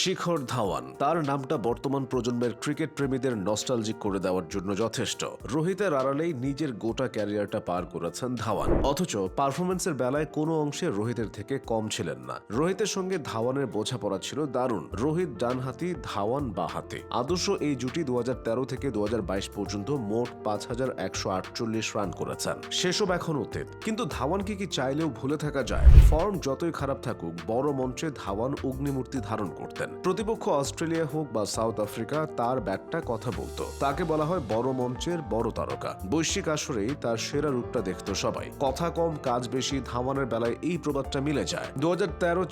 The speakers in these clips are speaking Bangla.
শিখর ধাওয়ান। তার নামটা বর্তমান প্রজন্মের ক্রিকেট প্রেমীদের নস্টালজিক করে দেওয়ার জন্য যথেষ্ট। রোহিতের আড়ালেই নিজের গোটা ক্যারিয়ারটা পার করেছেন ধাওয়ান। অথচ পারফরমেন্সের বেলায় কোনো অংশে রোহিতের থেকে কম ছিলেন না। রোহিতের সঙ্গে ধাওয়ানের বোঝাপড়া ছিল দারুণ। রোহিত ডানহাতি, ধাওয়ান বাহাতি। আদর্শ এই জুটি দু হাজার তেরো থেকে দু হাজার বাইশ পর্যন্ত মোট পাঁচ হাজার একশো আটচল্লিশ রান করেছেন। সেসব এখন অতীত কিন্তু ধাওয়ানকে কি চাইলেও ভুলে থাকা যায়? ফর্ম যতই খারাপ থাকুক, বড় মঞ্চে ধাওয়ান অগ্নিমূর্তি ধারণ করতেন। প্রতিপক্ষ অস্ট্রেলিয়া হোক বা সাউথ আফ্রিকা, তার ব্যাটটা কথা বলতো। তাকে বলা হয় বড় মঞ্চের বড় তারকা। বৈশ্বিক আসরেই তার সেরা রূপটা দেখতো সবাই। কথা কম, কাজ বেশি, ধাওয়ানের বেলায় এই প্রবাদটা মিলে যায়। দু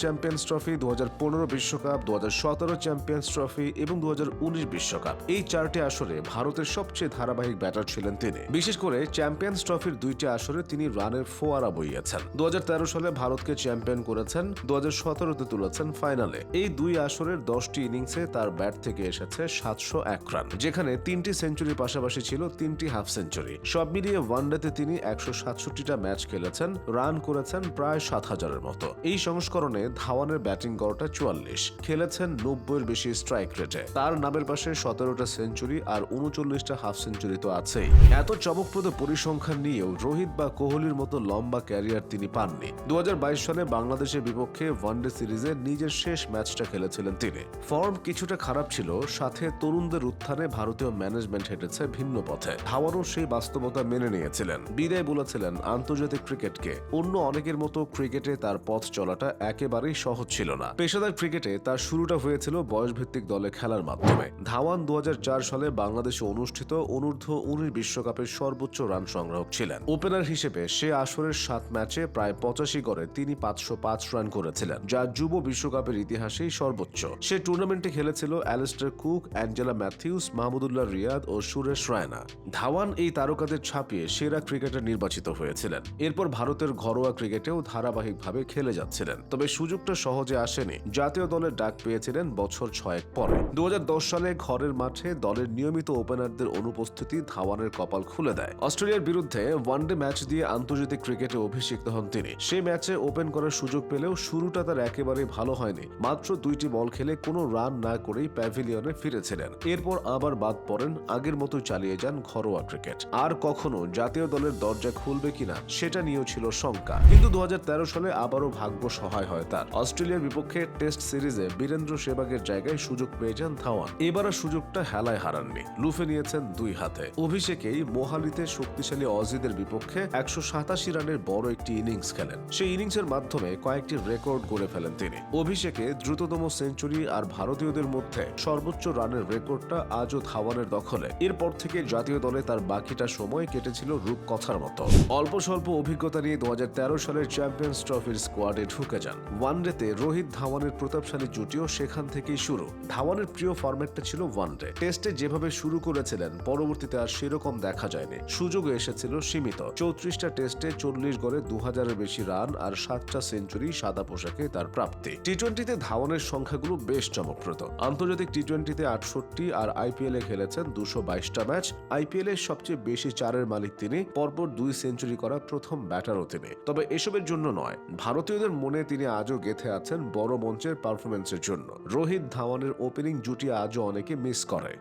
চ্যাম্পিয়ন্স ট্রফি দু বিশ্বকাপ দু চ্যাম্পিয়ন্স ট্রফি এবং দু বিশ্বকাপ। এই চারটি আসরে ভারতের সবচেয়ে ধারাবাহিক ব্যাটার ছিলেন তিনি। বিশেষ করে চ্যাম্পিয়ন্স ট্রফির দুইটি আসরে তিনি রানের ফোয়ারা বইয়েছেন। দু হাজার তেরো সালে ভারতকে চ্যাম্পিয়ন করেছেন দু তে তুলেছেন ফাইনালে। এই দুই আসরের দশটি ইনিংসে তার ব্যাট থেকে এসেছে সাতশো এক রান যেখানে তিনটি সেঞ্চুরির পাশাপাশি ছিল তিনটি হাফ সেঞ্চুরি সব মিলিয়ে ওয়ানডেতে তিনি একশো সাতষট্টিটা ম্যাচ খেলেছেন রান করেছেন প্রায় সাত হাজারের মতো। এই সংস্করণে ধাওয়ানের ব্যাটিং গড়টা চুয়াল্লিশ, খেলেছেন নব্বইয়ের বেশি স্ট্রাইক রেটে তার নামের পাশে সতেরোটা সেঞ্চুরি আর উনচল্লিশটা হাফ সেঞ্চুরি তো আছেই। এত চমকপ্রদ পরিসংখ্যান নিয়েও রোহিত বা কোহলির মতো লম্বা ক্যারিয়ার তিনি পাননি। দু হাজার বাইশ সালে বাংলাদেশের বিপক্ষে ওয়ানডে সিরিজে নিজের শেষ ম্যাচটা খেলেছিলেন তিনি। ফর্ম কিছুটা খারাপ ছিল, সাথে তরুণদের উত্থানে ভারতীয় ম্যানেজমেন্ট হেঁটেছে ভিন্ন পথে। ধাওয়ানও সেই বাস্তবতা মেনে নিয়েছিলেন। বিদায় বলেছিলেন আন্তর্জাতিক ক্রিকেটকে। অন্য অনেকের মতো ক্রিকেটে তার পথ চলাটা একেবারেই সহজ ছিল না। পেশাদার ক্রিকেটে তার শুরুটা হয়েছিল বয়সভিত্তিক দলে খেলার মাধ্যমে। ধাওয়ান দু হাজার চার সালে বাংলাদেশে অনুষ্ঠিত অনূর্ধ্ব উনিশ বিশ্বকাপের সর্বোচ্চ রান সংগ্রাহক ছিলেন। ওপেনার হিসেবে সে আসরের সাত ম্যাচে প্রায় পঁচাশি করে তিনি পাঁচশো পাঁচ রান করেছিলেন, যা যুব বিশ্বকাপের ইতিহাসেই সর্বোচ্চ। সে টুর্নামেন্টে খেলেছিল অ্যালিস্টার কুক অ্যাঞ্জেলা ম্যাথিউস মাহমুদুল্লাহ রিয়াদ ও সুরেশ রায়না। ধাওয়ান এই তারকাদের ছাপিয়ে সেরা ক্রিকেটার নির্বাচিত হয়েছিলেন। এরপর ভারতের ঘরোয়া ক্রিকেটেও ধারাবাহিকভাবে খেলে যাচ্ছিলেন। তবে সুযোগটা সহজে আসেনি। জাতীয় দলের ডাক পেয়েছিলেন বছর ছয়েক পরে। দু হাজার দশ সালে ঘরের মাঠে দলের নিয়মিত ওপেনারদের অনুপস্থিতি ধাওয়ানের কপাল খুলে দেয়। অস্ট্রেলিয়ার বিরুদ্ধে ওয়ানডে ম্যাচ দিয়ে আন্তর্জাতিক ক্রিকেটে অভিষিক্ত হন তিনি। সেই ম্যাচে ওপেন করার সুযোগ পেলেও শুরুটা তার একেবারে ভালো হয়নি। মাত্র দুইটি বল খেলে কোনো রান না করেই প্যাভিলিয়নে ফিরেছিলেন। এরপর আবার বাদ পড়েন, আগের মতো চালিয়ে যান ঘরোয়া ক্রিকেট। আর কখনো জাতীয় দলের দরজা খুলবে কিনা, সেটা নিয়েও ছিল শঙ্কা। কিন্তু দু সালে আবারও ভাগ্য সহায় হয় তার। অস্ট্রেলিয়ার বিপক্ষে টেস্ট সিরিজে বীরেন্দ্র সেবাগের জায়গায় সুযোগ পেয়ে যান ধাওয়ান এবার সুযোগটা হেলায় হারাননি। লুফে নিয়েছেন দুই হাতে। অভিষেকেই মোহালিতে শক্তিশালী অজিদের বিপক্ষে একশো সাতাশি রানের বড় একটি ইনিংস খেলেন। সেই ইনিংসের মাধ্যমে কয়েকটি রেকর্ড গড়ে ফেলেন তিনি। অভিষেকে দ্রুততম সেঞ্চুরি আর ভারতীয়দের মধ্যে সর্বোচ্চ রানের রেকর্ডটা আজও ধাওয়ানের দখলে। এরপর থেকে জাতীয় দলে তার বাকিটা সময় কেটেছিল রূপকথার মতো। অল্প স্বল্প অভিজ্ঞতা নিয়ে দু সালের চ্যাম্পিয়ন্স ট্রফির স্কোয়াডে ঢুকে যান। ওয়ানডেতে রোহিত ধাওয়ানের প্রতাপশালী জুটিও সেখান থেকেই শুরু। ধাওয়ানের প্রিয় ফরম্যাটটা ছিল ওয়ানডে। টেস্টে যেভাবে শুরু করেছিলেন, পরবর্তীতে আর সেরকম দেখা যায়নি। সুযোগ এসেছিল সীমিত। চৌত্রিশটা টেস্টে চল্লিশ গড়ে দু হাজারের বেশি রান আর সাতটা সেঞ্চুরি সাদা পোশাকে তার প্রাপ্তি। টি টোয়েন্টিতে ধাওয়ানের সংখ্যাগুলো বেশ চমকপ্রদ। আন্তর্জাতিক টি টোয়েন্টিতে আটষট্টি আর আইপিএলে খেলেছেন দুশো বাইশটা ম্যাচ। আইপিএল এর সবচেয়ে বেশি চারের মালিক তিনি, পরপর দুই সেঞ্চুরি করা প্রথম ব্যাটারও তিনি। তবে এসবের জন্য নয়, ভারতীয়দের মনে তিনি আজও গেথে আছেন বড় মঞ্চের পারফরমেন্সের জন্য। রোহিত ধাওয়ানের ওপেনিং জুটি আজও অনেকে মিস করে।